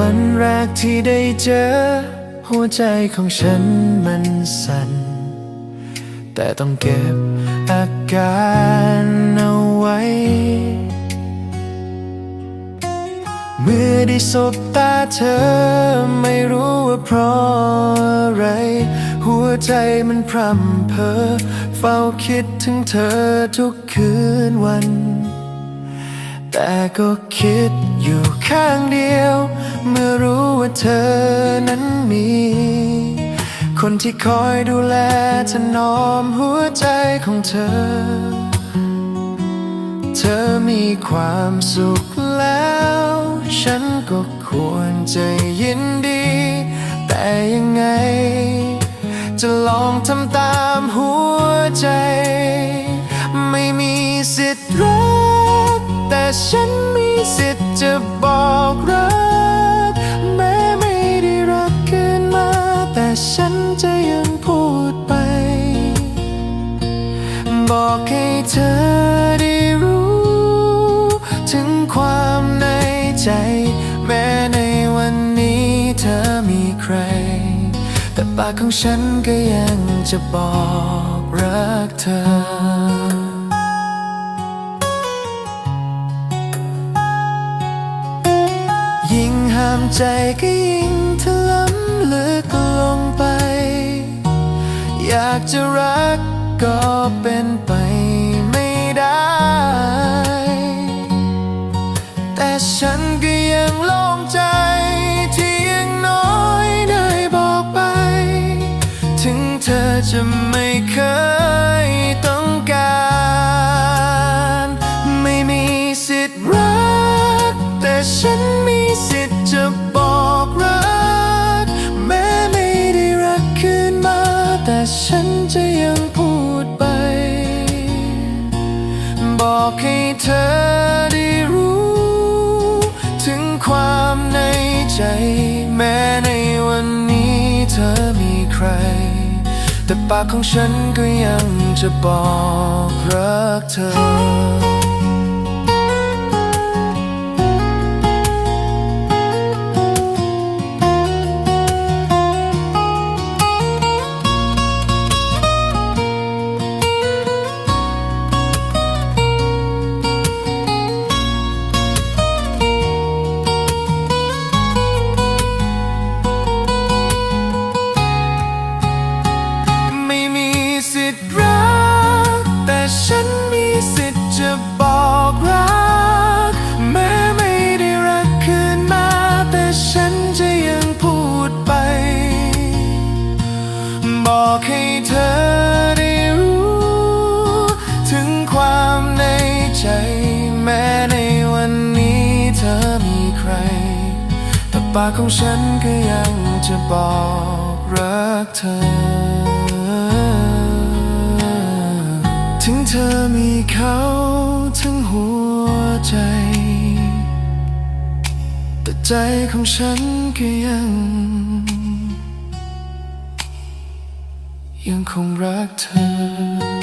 วันแรกที่ได้เจอ หัวใจของฉันมันสั่น แต่ต้องเก็บอาการเอาไว้ เมื่อได้สบตาเธอ ไม่รู้ว่าเพราะอะไร หัวใจมันพร่ำเพอเฝ้าคิดถึงเธอทุกคืนวัน แต่ก็คิด อยู่ข้างเดียว เมื่อรู้ว่าเธอนั้นมี คนที่คอยดูแลถนอมหัวใจของเธอ เธอมีความสุขแล้ว ฉันก็ควรจะยินดี แต่ยังไง จะลองทำตามหัวใจ ไม่มีสิทธิ์รักแต่ ฉันมีสิทธิ์จะบอกรัก แม้ไม่ได้รักคืนมา แต่ฉันจะยังพูดไป บอกให้เธอได้รู้ ถึงความในใจ แม้ในวันนี้เธอมีใคร แต่ปากของฉันก็ยังจะบอกรักเธอ ใจก็ยิ่งถลำลึกลงไป อยากจะรักก็เป็นไปไม่ได้ แต่ฉันก็ยังโล่งใจ ที่ยังน้อยได้บอกไป ถึงเธอจะไม่ อกให้เธอได้รู้ ถึงความในใจ แม้ในวันนี้เธอมีใคร แต่ปากของฉันก็ยังจะบอกรักเธอ ปากของฉันก็ยังจะบอกรักเธอ ถึงเธอมีเขาทั้งหัวใจ แต่ใจของฉันก็ยัง ยังคงรักเธอ